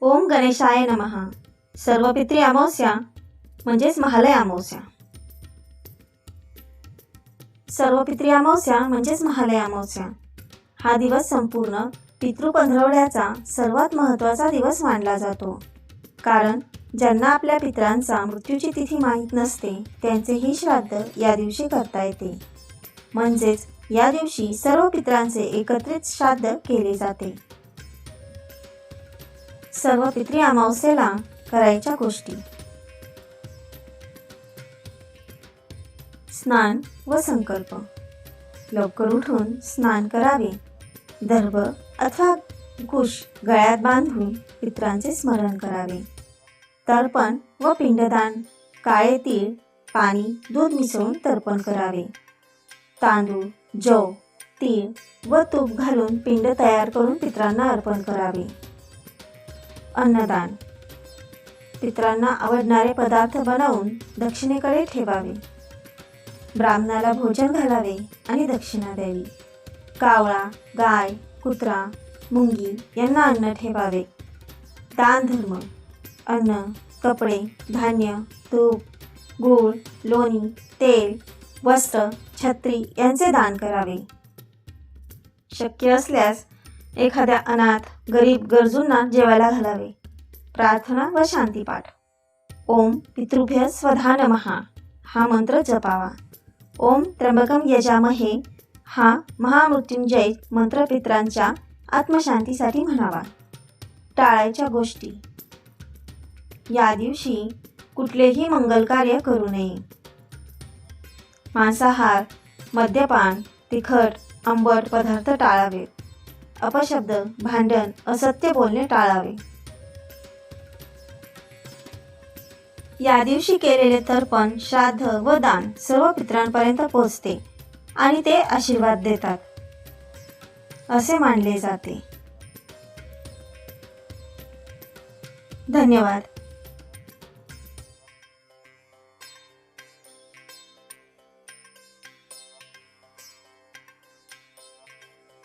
ओम गणेशाय नमः. सर्व पित्री अमावस्या म्हणजेच महालय अमावस्या. सर्व पित्री अमावस्या म्हणजेच महालय अमावस्या. हा दिवस संपूर्ण पितृ पंधरवड्याचा सर्वात महत्त्वाचा दिवस मानला जातो. कारण ज्यांना आपल्या पितरांचा मृत्यूची तिथी माहीत नसते त्यांचेही श्राद्ध या दिवशी करता येते. म्हणजेच या दिवशी सर्व पितरांचे एकत्रित श्राद्ध केले जाते. सर्व पित्री अमावस्येला करायच्या गोष्टी. स्नान व संकल्प. लवकर उठून स्नान करावे. दर्भ अथवा कुश गळ्यात बांधून पित्रांचे स्मरण करावे. तर्पण व पिंडदान. काळे तीळ पाणी दूध मिसळून तर्पण करावे. तांदूळ जव तीळ व तूप घालून पिंड तयार करून पित्रांना अर्पण करावे. अन्नदान. पितरांना आवडणारे पदार्थ बनवून दक्षिणेकडे ठेवावे. ब्राह्मणाला भोजन घालावे आणि दक्षिणा द्यावी. कावळा गाय कुत्रा मुंगी यांना अन्न ठेवावे. दान धर्म. अन्न कपडे धान्य तूप गूळ लोणी तेल वस्त्र छत्री यांचे दान करावे. शक्य असल्यास एखाद्या अनाथ गरीब गरजूंना जेवायला घालावे. प्रार्थना व शांतीपाठ. ओम पितृभ्य स्वधा महा हा मंत्र जपावा. ओम त्र्यंबकम यजामहे. हा महामृत्युंजय मंत्र पित्रांच्या आत्मशांतीसाठी म्हणावा. टाळायच्या गोष्टी. या दिवशी कुठलेही मंगल कार्य करू नये. मांसाहार मद्यपान तिखट आंबट पदार्थ टाळावेत. अपशब्द भांडण असत्य बोलणे टाळावे. या दिवशी केलेले तर्पण श्राद्ध व दान सर्व पित्रांपर्यंत पोहोचते आणि ते आशीर्वाद देतात. असे मानले जाते. धन्यवाद.